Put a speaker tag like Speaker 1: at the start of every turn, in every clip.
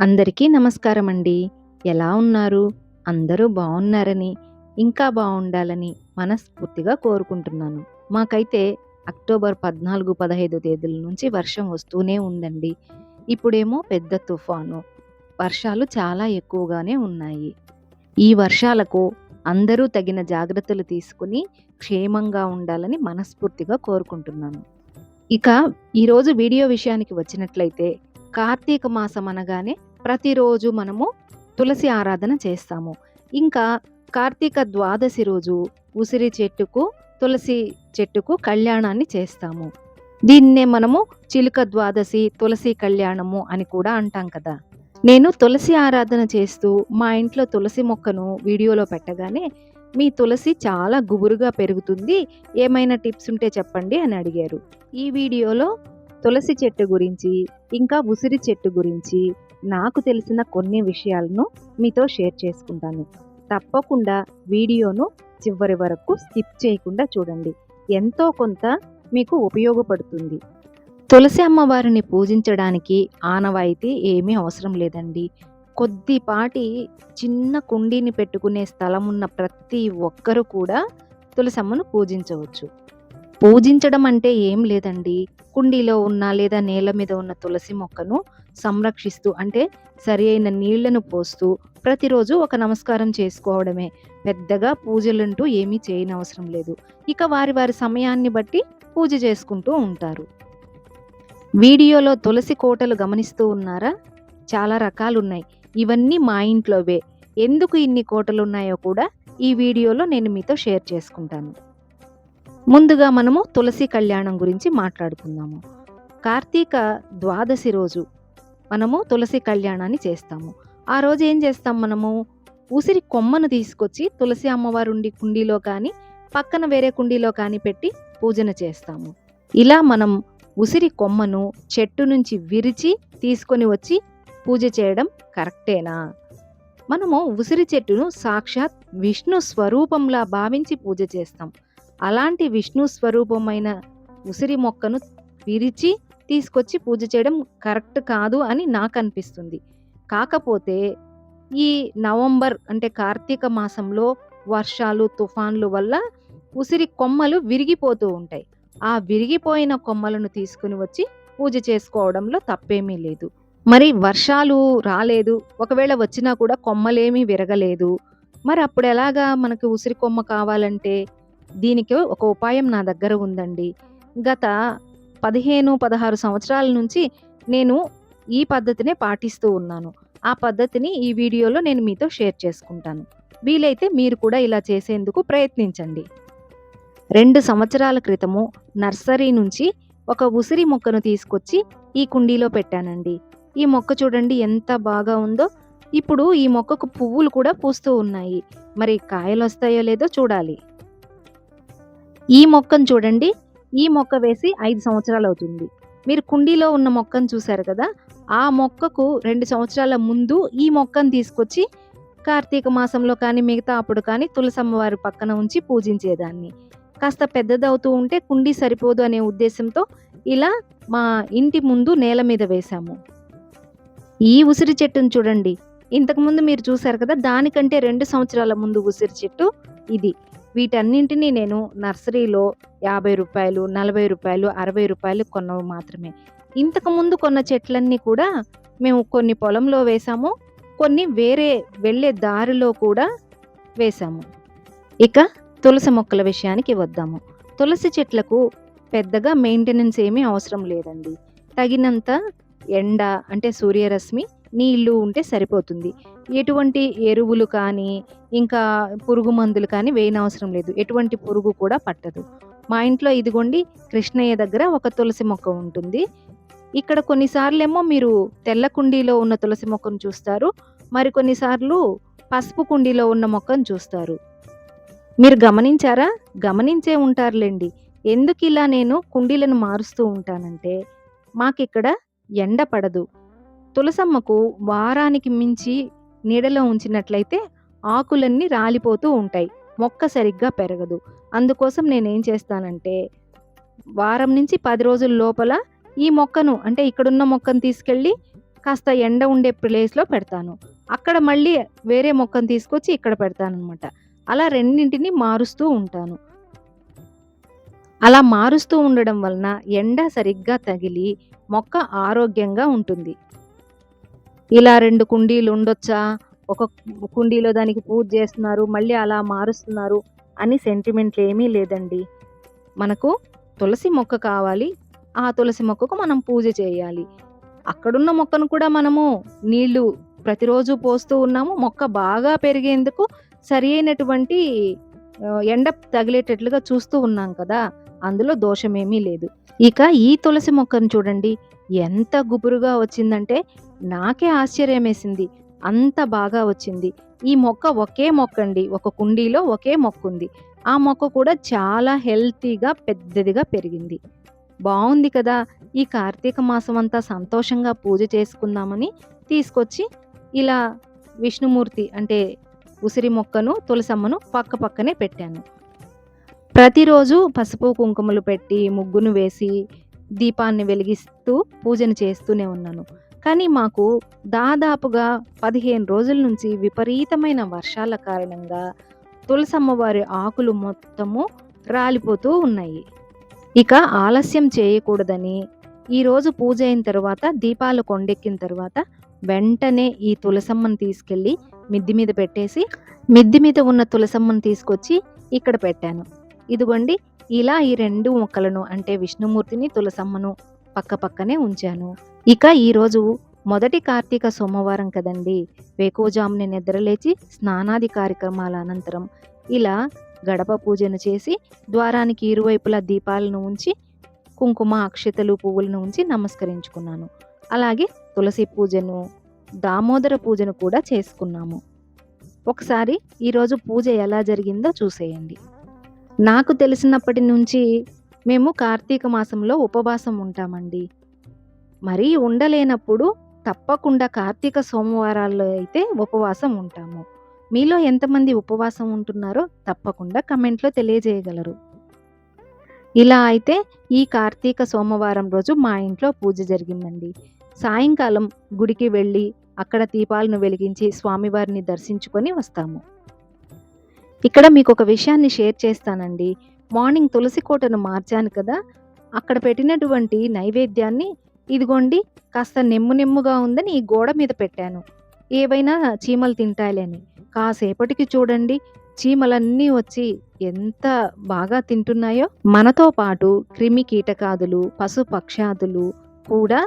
Speaker 1: అందరికీ నమస్కారం అండి. ఎలా ఉన్నారు? అందరూ బాగున్నారని ఇంకా బాగుండాలని మనస్ఫూర్తిగా కోరుకుంటున్నాను. మాకైతే అక్టోబర్ 14, 15 తేదీల నుంచి వర్షం వస్తూనే ఉందండి. ఇప్పుడేమో పెద్ద తుఫాను. వర్షాలు చాలా ఎక్కువగానే ఉన్నాయి. ఈ వర్షాలకు అందరూ తగిన జాగ్రత్తలు తీసుకొని క్షేమంగా ఉండాలని మనస్ఫూర్తిగా కోరుకుంటున్నాను. ఇక ఈరోజు వీడియో విషయానికి వచ్చినట్లయితే కార్తీక మాసం అనగానే ప్రతిరోజు మనము తులసి ఆరాధన చేస్తాము. ఇంకా కార్తీక ద్వాదశి రోజు ఉసిరి చెట్టుకు, తులసి చెట్టుకు కళ్యాణాన్ని చేస్తాము. దీన్నే మనము చిలుక ద్వాదశి, తులసి కళ్యాణము అని కూడా అంటాం కదా! నేను తులసి ఆరాధన చేస్తూ మా ఇంట్లో తులసి మొక్కను వీడియోలో పెట్టగానే, "మీ తులసి చాలా గుబురుగా పెరుగుతుంది. ఏమైనా టిప్స్ ఉంటే చెప్పండి" అని అడిగారు. ఈ వీడియోలో తులసి చెట్టు గురించి, ఇంకా ఉసిరి చెట్టు గురించి నాకు తెలిసిన కొన్ని విషయాలను మీతో షేర్ చేసుకుంటాను. తప్పకుండా వీడియోను చివరి వరకు స్కిప్ చేయకుండా చూడండి. ఎంతో కొంత మీకు ఉపయోగపడుతుంది. తులసి అమ్మవారిని పూజించడానికి ఆనవాయితీ ఏమీ అవసరం లేదండి. కొద్దిపాటి చిన్న కుండీని పెట్టుకునే స్థలం ఉన్న ప్రతి ఒక్కరు కూడా తులసమ్మను పూజించవచ్చు. పూజించడం అంటే ఏం లేదండి. కుండీలో ఉన్న లేదా నేల మీద ఉన్న తులసి మొక్కను సంరక్షిస్తూ అంటే సరి అయిన నీళ్ళను పోస్తూ ప్రతిరోజు ఒక నమస్కారం చేసుకోవడమే. పెద్దగా పూజలంటూ ఏమీ చేయనవసరం లేదు. ఇక వారి వారి సమయాన్ని బట్టి పూజ చేసుకుంటూ ఉంటారు. వీడియోలో తులసి కోటలు గమనిస్తూ ఉన్నారా? చాలా రకాలున్నాయి. ఇవన్నీ మా ఇంట్లోవే. ఎందుకు ఇన్ని కోటలు ఉన్నాయో కూడా ఈ వీడియోలో నేను మీతో షేర్ చేసుకుంటాను. ముందుగా మనము తులసి కళ్యాణం గురించి మాట్లాడుకుందాము. కార్తీక ద్వాదశి రోజు మనము తులసి కళ్యాణాన్ని చేస్తాము. ఆ రోజు ఏం చేస్తాం మనము? ఉసిరి కొమ్మను తీసుకొచ్చి తులసి అమ్మవారు ఉండి కుండీలో కానీ, పక్కన వేరే కుండీలో కానీ పెట్టి పూజన చేస్తాము. ఇలా మనం ఉసిరి కొమ్మను చెట్టు నుంచి విరిచి తీసుకొని వచ్చి పూజ చేయడం కరెక్టేనా? మనము ఉసిరి చెట్టును సాక్షాత్ విష్ణు స్వరూపంలా భావించి పూజ చేస్తాం. అలాంటి విష్ణు స్వరూపమైన ఉసిరి మొక్కను విరిచి తీసుకొచ్చి పూజ చేయడం కరెక్ట్ కాదు అని నాకు అనిపిస్తుంది కాకపోతే ఈ నవంబర్ అంటే కార్తీక మాసంలో వర్షాలు, తుఫాన్లు వల్ల ఉసిరి కొమ్మలు విరిగిపోతూ ఉంటాయి. ఆ విరిగిపోయిన కొమ్మలను తీసుకొని వచ్చి పూజ చేసుకోవడంలో తప్పేమీ లేదు. మరి వర్షాలు రాలేదు. ఒకవేళ వచ్చినా కూడా కొమ్మలేమీ విరగలేదు. మరి అప్పుడు ఎలాగా మనకు ఉసిరి కొమ్మ కావాలంటే దీనికి ఒక ఉపాయం నా దగ్గర ఉందండి. గత 15, 16 సంవత్సరాల నుంచి నేను ఈ పద్ధతినే పాటిస్తూ ఉన్నాను. ఆ పద్ధతిని ఈ వీడియోలో నేను మీతో షేర్ చేసుకుంటాను. వీలైతే మీరు కూడా ఇలా చేసేందుకు ప్రయత్నించండి. రెండు సంవత్సరాల క్రితము నర్సరీ నుంచి ఒక ఉసిరి మొక్కను తీసుకొచ్చి ఈ కుండీలో పెట్టానండి. ఈ మొక్క చూడండి ఎంత బాగా ఉందో. ఇప్పుడు ఈ మొక్కకు పువ్వులు కూడా పూస్తూ ఉన్నాయి. మరి కాయలు వస్తాయో లేదో చూడాలి. ఈ మొక్కను చూడండి. ఈ మొక్క వేసి ఐదు సంవత్సరాలు అవుతుంది మీరు కుండీలో ఉన్న మొక్కను చూశారు కదా! ఆ మొక్కకు రెండు సంవత్సరాల ముందు ఈ మొక్కను తీసుకొచ్చి కార్తీక మాసంలో కానీ, మిగతా అప్పుడు కానీ తులసమ్మవారి పక్కన ఉంచి పూజించేదాన్ని. కాస్త పెద్దదవుతూ ఉంటే కుండీ సరిపోదు అనే ఉద్దేశంతో ఇలా మా ఇంటి ముందు నేల మీద వేశాము. ఈ ఉసిరి చెట్టును చూడండి. ఇంతకుముందు మీరు చూసారు కదా! దానికంటే రెండు సంవత్సరాల ముందు ఉసిరి చెట్టు ఇది. వీటన్నింటిని నేను నర్సరీలో యాభై రూపాయలు నలభై రూపాయలు అరవై రూపాయలు కొన్నవి మాత్రమే. ఇంతకుముందు కొన్న చెట్లన్నీ కూడా మేము కొన్ని పొలంలో వేసాము కొన్ని వేరే వెళ్ళే దారిలో కూడా వేసాము ఇక తులసి మొక్కల విషయానికి వద్దాము. తులసి చెట్లకు పెద్దగా మెయింటెనెన్స్ ఏమీ అవసరం లేదండి. తగినంత ఎండ అంటే సూర్యరశ్మి, నీళ్ళు ఉంటే సరిపోతుంది. ఎటువంటి ఎరువులు కానీ, ఇంకా పురుగు మందులు కానీ వేయనవసరం లేదు. ఎటువంటి పురుగు కూడా పట్టదు. మా ఇంట్లో ఇదిగోండి కృష్ణయ్య దగ్గర ఒక తులసి మొక్క ఉంటుంది. ఇక్కడ కొన్నిసార్లేమో మీరు తెల్ల కుండీలో ఉన్న తులసి మొక్కను చూస్తారు. మరి కొన్నిసార్లు పసుపు కుండీలో ఉన్న మొక్కను చూస్తారు. మీరు గమనించారా? గమనించే ఉంటారులేండి ఎందుకు ఇలా నేను కుండీలను మారుస్తూ ఉంటానంటే, మాకిక్కడ ఎండ పడదు. తులసమ్మకు వారానికి మించి నీడలో ఉంచినట్లయితే ఆకులన్నీ రాలిపోతూ ఉంటాయి. మొక్క సరిగ్గా పెరగదు. అందుకోసం నేనేం చేస్తానంటే, వారం నుంచి పది రోజుల లోపల ఈ మొక్కను అంటే ఇక్కడున్న మొక్కను తీసుకెళ్ళి కాస్త ఎండ ఉండే ప్లేస్‌లో పెడతాను. అక్కడ మళ్ళీ వేరే మొక్కను తీసుకొచ్చి ఇక్కడ పెడతాననమాట. అలా రెండింటిని మారుస్తూ ఉంటాను. అలా మారుస్తూ ఉండడం వలన ఎండ సరిగ్గా తగిలి మొక్క ఆరోగ్యంగా ఉంటుంది. ఇలా రెండు కుండీలు ఉండొచ్చా? ఒక కుండీలో దానికి పూజ చేస్తున్నారు. మళ్ళీ అలా మారుస్తున్నారు అని సెంటిమెంట్లు ఏమీ లేదండి. మనకు తులసి మొక్క కావాలి. ఆ తులసి మొక్కకు మనం పూజ చేయాలి. అక్కడున్న మొక్కను కూడా మనము నీళ్ళు ప్రతిరోజు పోస్తూ ఉన్నాము. మొక్క బాగా పెరిగేందుకు సరి అయినటువంటి ఎండ తగిలేటట్లుగా చూస్తూ ఉన్నాం కదా! అందులో దోషమేమీ లేదు. ఇక ఈ తులసి మొక్కను చూడండి. ఎంత గుబురుగా వచ్చిందంటే నాకే ఆశ్చర్యమేసింది. అంత బాగా వచ్చింది. ఈ మొక్క ఒకే మొక్క అండి ఒక కుండీలో ఒకే మొక్కుంది. ఆ మొక్క కూడా చాలా హెల్తీగా పెద్దదిగా పెరిగింది. బాగుంది కదా! ఈ కార్తీక మాసం అంతా సంతోషంగా పూజ చేసుకుందామని తీసుకొచ్చి ఇలా విష్ణుమూర్తి అంటే ఉసిరి మొక్కను, తులసమ్మను పక్క పక్కనే పెట్టాను. ప్రతిరోజు పసుపు, కుంకుమలు పెట్టి, ముగ్గును వేసి, దీపాన్ని వెలిగిస్తూ పూజను చేస్తూనే ఉన్నాను. కానీ మాకు దాదాపుగా 15 రోజుల నుంచి విపరీతమైన వర్షాల కారణంగా తులసమ్మవారి ఆకులు మొత్తము రాలిపోతూ ఉన్నాయి. ఇక ఆలస్యం చేయకూడదని ఈరోజు పూజ అయిన తర్వాత దీపాలు కొండెక్కిన తర్వాత వెంటనే ఈ తులసమ్మను తీసుకెళ్ళి మిద్ది మీద పెట్టేసి, మిద్ది మీద ఉన్న తులసమ్మను తీసుకొచ్చి ఇక్కడ పెట్టాను. ఇదిగోండి ఇలా ఈ రెండు మొక్కలను అంటే విష్ణుమూర్తిని, తులసమ్మను పక్క పక్కనే ఉంచాను. ఇక ఈరోజు మొదటి కార్తీక సోమవారం కదండీ! వేకోజాముని నిద్రలేచి స్నానాది కార్యక్రమాల అనంతరం ఇలా గడప పూజను చేసి, ద్వారానికి ఇరువైపులా దీపాలను ఉంచి, కుంకుమ, అక్షతలు, పువ్వులను ఉంచి నమస్కరించుకున్నాను. అలాగే తులసి పూజను, దామోదర పూజను కూడా చేసుకున్నాము. ఒకసారి ఈరోజు పూజ ఎలా జరిగిందో చూసేయండి. నాకు తెలిసినప్పటి నుంచి మేము కార్తీక మాసంలో ఉపవాసం ఉంటామండి. మరీ ఉండలేనప్పుడు తప్పకుండా కార్తీక సోమవారాల్లో అయితే ఉపవాసం ఉంటాము. మీలో ఎంతమంది ఉపవాసం ఉంటున్నారో తప్పకుండా కమెంట్‌లో తెలియజేయగలరు. ఇలా అయితే ఈ కార్తీక సోమవారం రోజు మా ఇంట్లో పూజ జరిగిందండి. సాయంకాలం గుడికి వెళ్ళి అక్కడ దీపాలను వెలిగించి స్వామివారిని దర్శించుకొని వస్తాము. ఇక్కడ మీకొక విషయాన్ని షేర్ చేస్తానండి. మార్నింగ్ తులసి కోటను మార్చాను కదా! అక్కడ పెట్టినటువంటి నైవేద్యాన్ని ఇదిగోండి కాస్త నెమ్ము నెమ్ముగా ఉందని ఈ గోడ మీద పెట్టాను. ఏవైనా చీమలు తింటాయిలే అని. కాసేపటికి చూడండి చీమలన్నీ వచ్చి ఎంత బాగా తింటున్నాయో. మనతో పాటు క్రిమి కీటకాదులు, పశు పక్షాదులు కూడా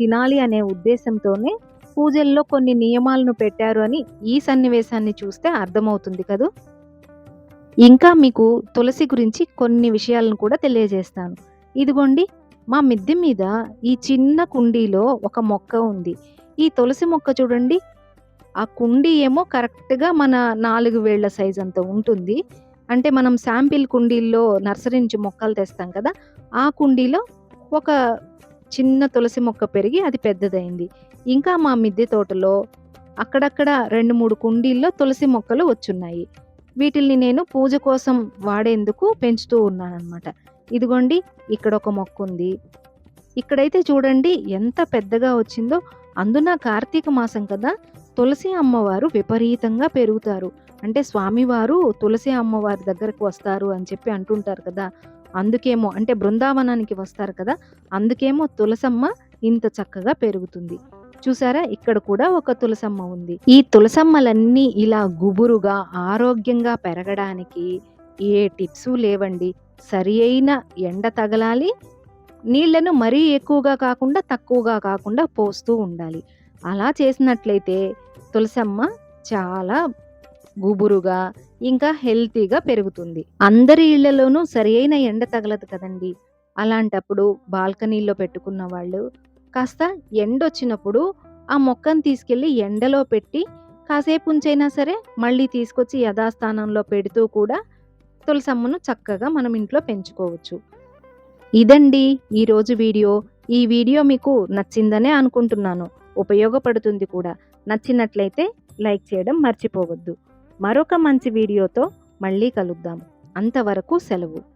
Speaker 1: తినాలి అనే ఉద్దేశంతోనే పూజల్లో కొన్ని నియమాలను పెట్టారు అని ఈ సన్నివేశాన్ని చూస్తే అర్థమవుతుంది కదూ! ఇంకా మీకు తులసి గురించి కొన్ని విషయాలను కూడా తెలియజేస్తాను. ఇదిగోండి మా మిద్దె మీద ఈ చిన్న కుండీలో ఒక మొక్క ఉంది. ఈ తులసి మొక్క చూడండి. ఆ కుండీ ఏమో కరెక్ట్‌గా మన నాలుగు వేళ్ళ సైజ్ అంత ఉంటుంది. అంటే మనం శాంపిల్ కుండీల్లో నర్సరీ నుంచి మొక్కలు తెస్తాం కదా! ఆ కుండీలో ఒక చిన్న తులసి మొక్క పెరిగి అది పెద్దదైంది ఇంకా మా మిద్దె తోటలో అక్కడక్కడ 2, 3 కుండీల్లో తులసి మొక్కలు వచ్చున్నాయి. వీటిల్ని నేను పూజ కోసం వాడేందుకు పెంచుతూ ఉన్నాననమాట. ఇదిగోండి ఇక్కడ ఒక మొక్క ఉంది ఇక్కడైతే చూడండి ఎంత పెద్దగా వచ్చిందో. అందున కార్తీక మాసం కదా! తులసి అమ్మవారు విపరీతంగా పెరుగుతారు. అంటే స్వామివారు తులసి అమ్మవారి దగ్గరకు వస్తారు అని చెప్పి అంటుంటారు కదా! అందుకేమో అంటే బృందావనానికి వస్తారు కదా! అందుకేమో తులసమ్మ ఇంత చక్కగా పెరుగుతుంది. చూసారా ఇక్కడ కూడా ఒక తులసమ్మ ఉంది. ఈ తులసమ్మలన్నీ ఇలా గుబురుగా, ఆరోగ్యంగా పెరగడానికి ఏ టిప్స్ లేవండి. సరియైన ఎండ తగలాలి. నీళ్ళను మరీ ఎక్కువగా కాకుండా, తక్కువగా కాకుండా పోస్తూ ఉండాలి. అలా చేసినట్లయితే తులసమ్మ చాలా గుబురుగా, ఇంకా హెల్తీగా పెరుగుతుంది. అందరి ఇళ్ళలోనూ సరియైన ఎండ తగలదు కదండీ! అలాంటప్పుడు బాల్కనీలో పెట్టుకున్న వాళ్ళు కాస్త ఎండొచ్చినప్పుడు ఆ మొక్కను తీసుకెళ్ళి ఎండలో పెట్టి కాసేపు ఉంచైనా సరే మళ్ళీ తీసుకొచ్చి యథాస్థానంలో పెడుతూ కూడా తులసమ్మను చక్కగా మనం ఇంట్లో పెంచుకోవచ్చు. ఇదండి ఈరోజు వీడియో. ఈ వీడియో మీకు నచ్చిందనే అనుకుంటున్నాను. ఉపయోగపడుతుంది కూడా. నచ్చినట్లయితే లైక్ చేయడం మర్చిపోవద్దు. మరొక మంచి వీడియోతో మళ్ళీ కలుద్దాం. అంతవరకు సెలవు.